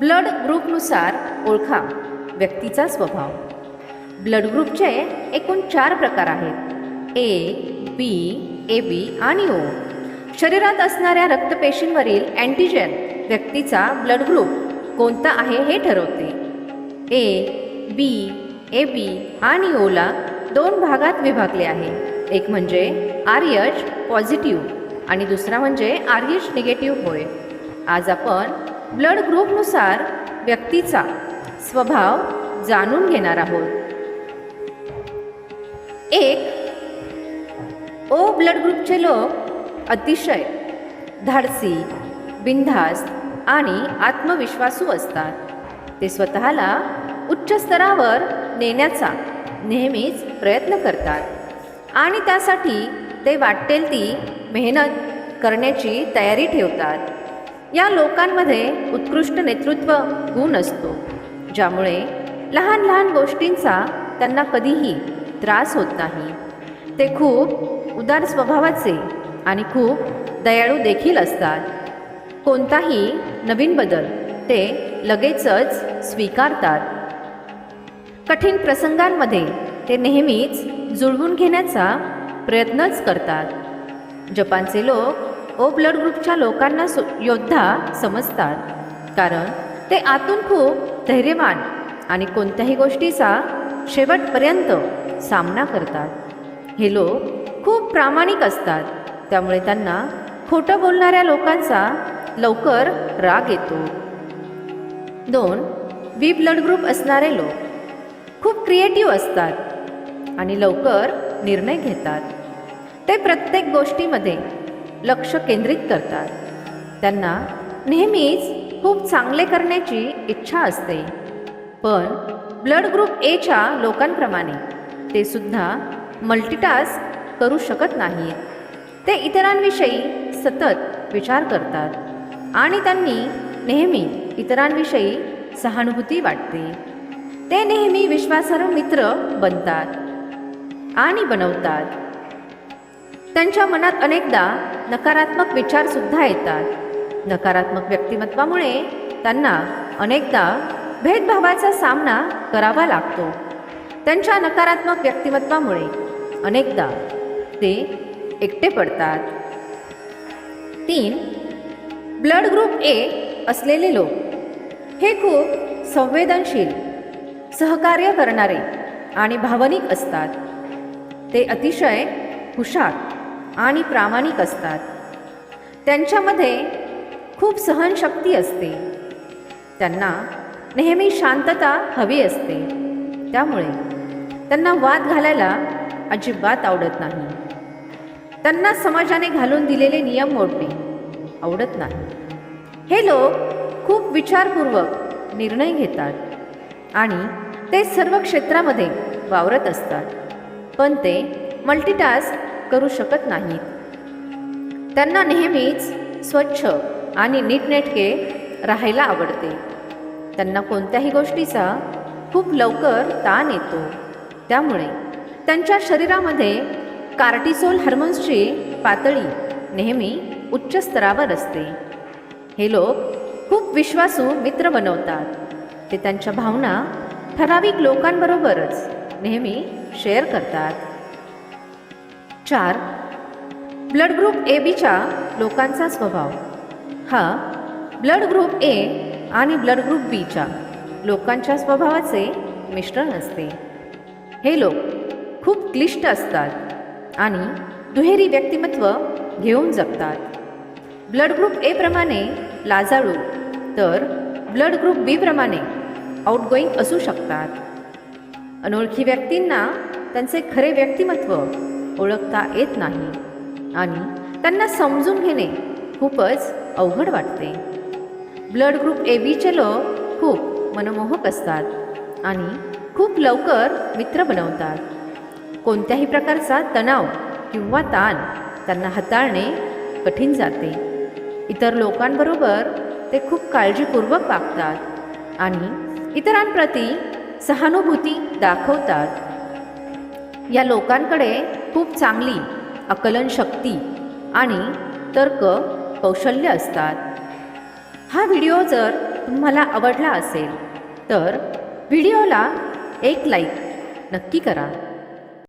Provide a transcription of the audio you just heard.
Blood ग्रुपनुसार ओळखा. व्यक्तीचा स्वभाव. ब्लड ग्रुपचे एकूण चार प्रकार आहेत. ए बी ए बी आणि ओ शरीरात असणाऱ्या रक्तपेशींवरील अँटीजेन व्यक्तीचा ब्लड ग्रुप कोणता आहे हे ठरवते. ए बी ए बी आणि ओला दोन भागात विभागले आहे. एक म्हणजे आर एच पॉझिटिव्ह आणि दुसरा म्हणजे आर एच निगेटिव्ह होय. आज आपण ब्लड ग्रुपनुसार व्यक्तीचा स्वभाव जाणून घेणार आहोत. एक ओ ब्लड ग्रुपचे लोक अतिशय धाडसी बिनधास्त आणि आत्मविश्वासू असतात. ते स्वतःला उच्च स्तरावर नेण्याचा नेहमीच प्रयत्न करतात आणि त्यासाठी ते वाटेल ती मेहनत करण्याची तयारी ठेवतात. या लोकांमध्ये उत्कृष्ट नेतृत्व गुण असतो ज्यामुळे लहान लहान गोष्टींचा त्यांना कधीही त्रास होत नाही. ते खूप उदार स्वभावाचे आणि खूप दयाळू देखील असतात. कोणताही नवीन बदल ते लगेचच स्वीकारतात. कठीण प्रसंगांमध्ये ते नेहमीच जुळवून घेण्याचा प्रयत्नच करतात. जपानचे लोक ओ ब्लड ग्रुपच्या लोकांना सु योद्धा समजतात. कारण ते आतून खूप धैर्यवान आणि कोणत्याही गोष्टीचा शेवटपर्यंत सामना करतात. हे लोक खूप प्रामाणिक असतात. त्यामुळे त्यांना खोटं बोलणाऱ्या लोकांचा लवकर राग येतो. दोन बी ब्लड ग्रुप असणारे लोक खूप क्रिएटिव्ह असतात आणि लवकर निर्णय घेतात. ते प्रत्येक गोष्टीमध्ये लक्ष केंद्रित करतात. त्यांना नेहमीच खूप चांगले करण्याची इच्छा असते. पण ब्लड ग्रुप एच्या लोकांप्रमाणे ते सुद्धा मल्टीटास्क करू शकत नाहीत. ते इतरांविषयी सतत विचार करतात आणि त्यांनी नेहमी इतरांविषयी सहानुभूती वाटते. ते नेहमी विश्वासार्ह मित्र बनतात आणि बनवतात. त्यांच्या मनात अनेकदा नकारात्मक विचारसुद्धा येतात. नकारात्मक व्यक्तिमत्वामुळे त्यांना अनेकदा भेदभावाचा सामना करावा लागतो. त्यांच्या नकारात्मक व्यक्तिमत्वामुळे अनेकदा ते एकटे पडतात. तीन ब्लड ग्रुप ए असलेले लोक. हे खूप संवेदनशील सहकार्य करणारे आणि भावनिक असतात. ते अतिशय हुशार आणि प्रामाणिक असतात. त्यांच्यामध्ये खूप सहनशक्ती असते. त्यांना नेहमी शांतता हवी असते. त्यामुळे त्यांना वाद घालायला अजिबात आवडत नाही. त्यांना समाजाने घालून दिलेले नियम मोडणे आवडत नाही. हे लोक खूप विचारपूर्वक निर्णय घेतात आणि ते सर्व क्षेत्रामध्ये वावरत असतात. पण ते मल्टीटास्क करू शकत नाहीत. त्यांना नेहमीच स्वच्छ आणि नीटनेटके राहायला आवडते. त्यांना कोणत्याही गोष्टीचा खूप लवकर ताण येतो. त्यामुळे त्यांच्या शरीरामध्ये कार्टिसोल हार्मोन्सची पातळी नेहमी उच्च स्तरावर असते. हे लोक खूप विश्वासू मित्र बनवतात. ते त्यांच्या भावना ठराविक लोकांबरोबरच नेहमी शेअर करतात. चार ब्लड ग्रुप ए बीच्या लोकांचा स्वभाव. हा ब्लड ग्रुप ए आणि ब्लड ग्रुप बीच्या लोकांच्या स्वभावाचे मिश्रण असते. हे लोक खूप क्लिष्ट असतात आणि दुहेरी व्यक्तिमत्व घेऊन जगतात. ब्लड ग्रुप ए प्रमाणे लाजाळू तर ब्लड ग्रुप बी प्रमाणे आउटगोईंग असू शकतात. अनोळखी व्यक्तींना त्यांचे खरे व्यक्तिमत्व ओळखता येत नाही आणि त्यांना समजून घेणे खूपच अवघड वाटते. ब्लड ग्रुप ए बीचे लोक खूप मनमोहक असतात आणि खूप लवकर मित्र बनवतात. कोणत्याही प्रकारचा तणाव किंवा ताण त्यांना हाताळणे कठीण जाते. इतर लोकांबरोबर ते खूप काळजीपूर्वक वागतात आणि इतरांप्रती सहानुभूती दाखवतात. या लोकांकडे खूप चांगली आकलन शक्ती आणि तर्क कौशल्य असतात. हा व्हिडिओ जर तुम्हाला आवडला असेल तर व्हिडिओला एक लाईक नक्की करा.